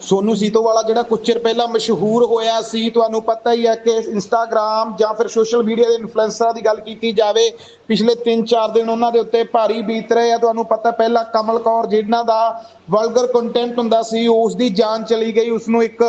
ਸੋਨੂ ਸੀਤੋ ਵਾਲਾ ਜਿਹੜਾ ਕੁਝ ਚਿਰ ਪਹਿਲਾਂ ਮਸ਼ਹੂਰ ਹੋਇਆ ਸੀ, ਤੁਹਾਨੂੰ ਪਤਾ ਹੀ ਹੈ ਕਿ ਇੰਸਟਾਗ੍ਰam ਜਾਂ ਫਿਰ ਸੋਸ਼ਲ ਮੀਡੀਆ ਦੇ ਇਨਫਲੂਐਂਸਰਾਂ ਦੀ ਗੱਲ ਕੀਤੀ ਜਾਵੇ, ਪਿਛਲੇ 3-4 ਦਿਨ ਉਹਨਾਂ ਦੇ ਉੱਤੇ ਭਾਰੀ ਬੀਤ ਰਹੇ ਆ। ਤੁਹਾਨੂੰ ਪਤਾ ਪਹਿਲਾਂ ਕਮਲ ਕੌਰ ਜਿਹਨਾਂ ਦਾ ਵਲਗਰ ਕੰਟੈਂਟ ਹੁੰਦਾ ਸੀ ਉਸ ਦੀ ਜਾਨ ਚਲੀ ਗਈ। ਉਸ ਨੂੰ ਇੱਕ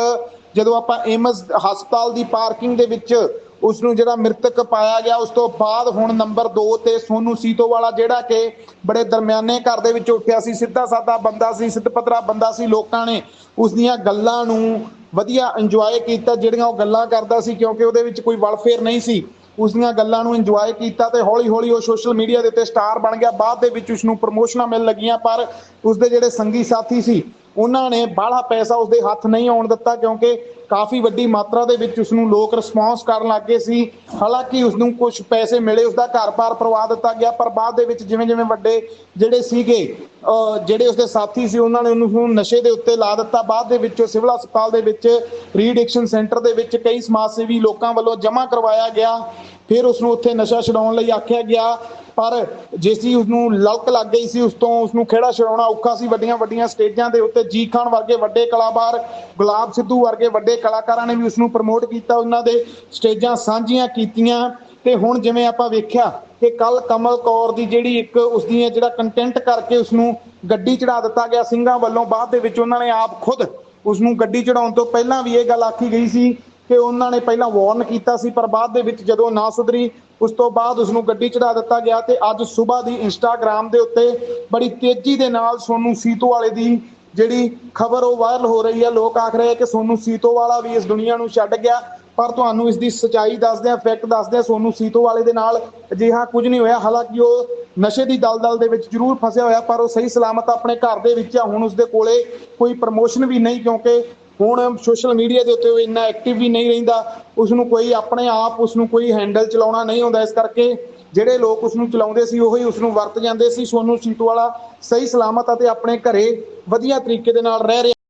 ਜਦੋਂ ਆਪਾਂ ਏਮਸ ਹਸਪਤਾਲ ਦੀ ਪਾਰਕਿੰਗ ਦੇ ਵਿੱਚ ਉਸ ਨੂੰ ਜਿਹੜਾ ਮ੍ਰਿਤਕ ਪਾਇਆ ਗਿਆ, ਉਸ ਤੋਂ ਬਾਅਦ ਹੁਣ ਨੰਬਰ 2 ਤੇ ਸੋਨੂ ਸੀਤੋਵਾਲਾ, ਜਿਹੜਾ ਕਿ ਬੜੇ ਦਰਮਿਆਨੇ ਘਰ ਦੇ ਵਿੱਚ ਉੱਠਿਆ ਸੀ ਸਿੱਧਾ ਸਾਦਾ ਬੰਦਾ ਸੀ ਸਿੱਧਪਤਰਾ ਬੰਦਾ ਸੀ, ਲੋਕਾਂ ਨੇ ਉਸ ਦੀਆਂ ਗੱਲਾਂ ਨੂੰ ਵਧੀਆ ਇੰਜੋਏ ਕੀਤਾ, ਜਿਹੜੀਆਂ ਉਹ ਗੱਲਾਂ ਕਰਦਾ ਸੀ, ਕਿਉਂਕਿ ਉਹਦੇ ਵਿੱਚ ਕੋਈ ਵਲਫੇਅਰ ਨਹੀਂ ਸੀ। ਉਸ ਦੀਆਂ ਗੱਲਾਂ ਨੂੰ ਇੰਜੋਏ ਕੀਤਾ ਤੇ ਹੌਲੀ ਹੌਲੀ ਉਹ ਸੋਸ਼ਲ ਮੀਡੀਆ ਦੇ ਉੱਤੇ ਸਟਾਰ ਬਣ ਗਿਆ। ਬਾਅਦ ਦੇ ਵਿੱਚ ਉਸ ਨੂੰ ਪ੍ਰਮੋਸ਼ਨਾਂ ਮਿਲ ਲੱਗੀਆਂ, ਪਰ ਉਸ ਦੇ ਜਿਹੜੇ ਸੰਗੀ ਸਾਥੀ ਸੀ ਉਹਨਾਂ ਨੇ ਬਾਹਲਾ ਪੈਸਾ ਉਸਦੇ ਹੱਥ ਨਹੀਂ ਆਉਣ ਦਿੱਤਾ ਕਿਉਂਕਿ ਕਾਫੀ ਵੱਡੀ ਮਾਤਰਾ ਦੇ ਵਿੱਚ ਉਸ ਨੂੰ ਲੋਕ ਰਿਸਪੌਂਸ ਕਰਨ ਲੱਗੇ ਸੀ। ਹਾਲਾਂਕਿ ਉਸ ਨੂੰ ਕੁਝ ਪੈਸੇ ਮਿਲੇ ਉਸ ਦਾ ਘਰ-ਬਾਰ ਪਰਵਾ ਦਿੱਤਾ ਗਿਆ, ਪਰ ਬਾਅਦ ਦੇ ਵਿੱਚ ਜਿਵੇਂ-ਜਿਵੇਂ ਵੱਡੇ ਜਿਹੜੇ ਸੀਗੇ ਜਿਹੜੇ ਉਸਦੇ ਸਾਥੀ ਸੀ, ਉਹਨਾਂ ਨੇ ਉਹਨੂੰ ਨਸ਼ੇ ਦੇ ਉੱਤੇ ਲਾ ਦਿੱਤਾ। ਬਾਅਦ ਦੇ ਵਿੱਚ ਉਹ ਸਿਵਲ ਹਸਪਤਾਲ ਦੇ ਵਿੱਚ ਰੀਡਿਕਸ਼ਨ ਸੈਂਟਰ ਦੇ ਵਿੱਚ ਕਈ ਸਮਾਜ ਸੇਵੀ ਲੋਕਾਂ ਵੱਲੋਂ ਜਮ੍ਹਾਂ ਕਰਵਾਇਆ ਗਿਆ। ਫਿਰ ਉਸ ਨੂੰ ਉੱਥੇ ਨਸ਼ਾ ਛਡਾਉਣ ਲਈ ਆਖਿਆ ਗਿਆ। ਪਰ ਜਿਸੀ ਉਸ ਨੂੰ ਲਲਕ ਲੱਗ ਗਈ ਸੀ, ਉਸ ਤੋਂ ਉਸ ਨੂੰ ਖੇੜਾ ਛਡਾਉਣਾ ਔਖਾ ਸੀ। ਵੱਡੀਆਂ ਵੱਡੀਆਂ ਸਟੇਜਾਂ ਦੇ ਉੱਤੇ ਜੀ ਖਾਨ ਵਰਗੇ ਵੱਡੇ ਕਲਾਕਾਰ, ਗੁਲਾਬ ਸਿੱਧੂ ਵਰਗੇ ਵੱਡੇ ਕਲਾਕਾਰਾਂ ਨੇ ਵੀ ਉਸ ਨੂੰ ਪ੍ਰਮੋਟ ਕੀਤਾ। ਉਹਨਾਂ ਦੇ ਸਟੇਜਾਂ ਸਾਂਝੀਆਂ ਕੀਤੀਆਂ। ਤੇ ਹੁਣ ਜਿਵੇਂ ਆਪਾਂ ਵੇਖਿਆ ਕਿ ਕੱਲ ਕਮਲ ਕੌਰ ਦੀ ਜਿਹੜੀ ਇੱਕ ਉਸ ਦੀ ਜਿਹੜਾ ਕੰਟੈਂਟ ਕਰਕੇ ਉਸ ਨੂੰ ਗੱਡੀ ਚੜਾ ਦਿੱਤਾ ਗਿਆ ਸਿੰਘਾਂ ਵੱਲੋਂ, ਬਾਅਦ ਦੇ ਵਿੱਚ ਉਹਨਾਂ ਨੇ ਆਪ ਖੁਦ ਉਸ ਨੂੰ ਗੱਡੀ ਚੜਾਉਣ ਤੋਂ ਪਹਿਲਾਂ ਵੀ ਇਹ ਗੱਲ ਆਖੀ ਗਈ ਸੀ ਕਿ ਉਹਨਾਂ ਨੇ ਪਹਿਲਾਂ ਵਾਰਨ ਕੀਤਾ ਸੀ, ਪਰ ਬਾਅਦ ਦੇ ਵਿੱਚ ਜਦੋਂ ਨਾ ਸੁਧਰੀ ਉਸ ਤੋਂ ਬਾਅਦ ਉਸ ਨੂੰ ਗੱਡੀ ਚੜਾ ਦਿੱਤਾ ਗਿਆ ਤੇ ਅੱਜ ਸਵੇਰ ਦੀ ਇੰਸਟਾਗ੍ਰam ਦੇ ਉੱਤੇ ਬੜੀ ਤੇਜ਼ੀ ਦੇ ਨਾਲ ਸੋਨੂ ਸੀਤੋ ਵਾਲੇ ਦੀ ਜਿਹੜੀ ਖਬਰ ਉਹ ਵਾਇਰਲ ਹੋ ਰਹੀ ਹੈ ਲੋਕ ਆਖ ਰਹੇ ਆ ਕਿ ਸੋਨੂ ਸੀਤੋ ਵਾਲਾ ਵੀ ਇਸ ਦੁਨੀਆ ਨੂੰ ਛੱਡ ਗਿਆ। ਪਰ ਤੁਹਾਨੂੰ ਇਸ ਦੀ ਸਚਾਈ ਦੱਸਦੇ ਆ ਫੈਕਟ ਦੱਸਦੇ ਆ, ਸੋਨੂ ਸੀਤੋ ਵਾਲੇ ਦੇ ਨਾਲ ਅਜਿਹਾ ਕੁਝ ਨਹੀਂ ਹੋਇਆ। ਹਾਲਾਂਕਿ ਉਹ ਨਸ਼ੇ ਦੀ ਦਲਦਲ ਦੇ ਵਿੱਚ ਜ਼ਰੂਰ ਫਸਿਆ ਹੋਇਆ, ਪਰ ਉਹ ਸਹੀ ਸਲਾਮਤ ਆਪਣੇ ਘਰ ਦੇ ਵਿੱਚ ਆ। ਹੁਣ ਉਸਦੇ ਕੋਲੇ ਕੋਈ ਪ੍ਰਮੋਸ਼ਨ ਵੀ ਨਹੀਂ, ਕਿਉਂਕਿ ਹੁਣ ਸੋਸ਼ਲ ਮੀਡੀਆ ਦੇ ਉੱਤੇ ਉਹ ਇੰਨਾ ਐਕਟਿਵ ਵੀ ਨਹੀਂ ਰਹਿੰਦਾ ਉਸ ਨੂੰ ਕੋਈ ਆਪਣੇ ਆਪ ਉਸ ਨੂੰ ਕੋਈ ਹੈਂਡਲ ਚਲਾਉਣਾ ਨਹੀਂ ਹੁੰਦਾ ਇਸ ਕਰਕੇ ਜਿਹੜੇ ਲੋਕ ਉਸ ਨੂੰ ਚਲਾਉਂਦੇ ਸੀ, ਉਹੀ ਉਸ ਨੂੰ ਵਰਤ ਜਾਂਦੇ ਸੀ। ਸੋਨੂ ਸੀਤੋ ਵਾਲਾ ਸਹੀ ਸਲਾਮਤ ਅਤੇ ਆਪਣੇ ਘਰੇ ਵਧੀਆ ਤਰੀਕੇ ਦੇ ਨਾਲ ਰਹਿ ਰਿਹਾ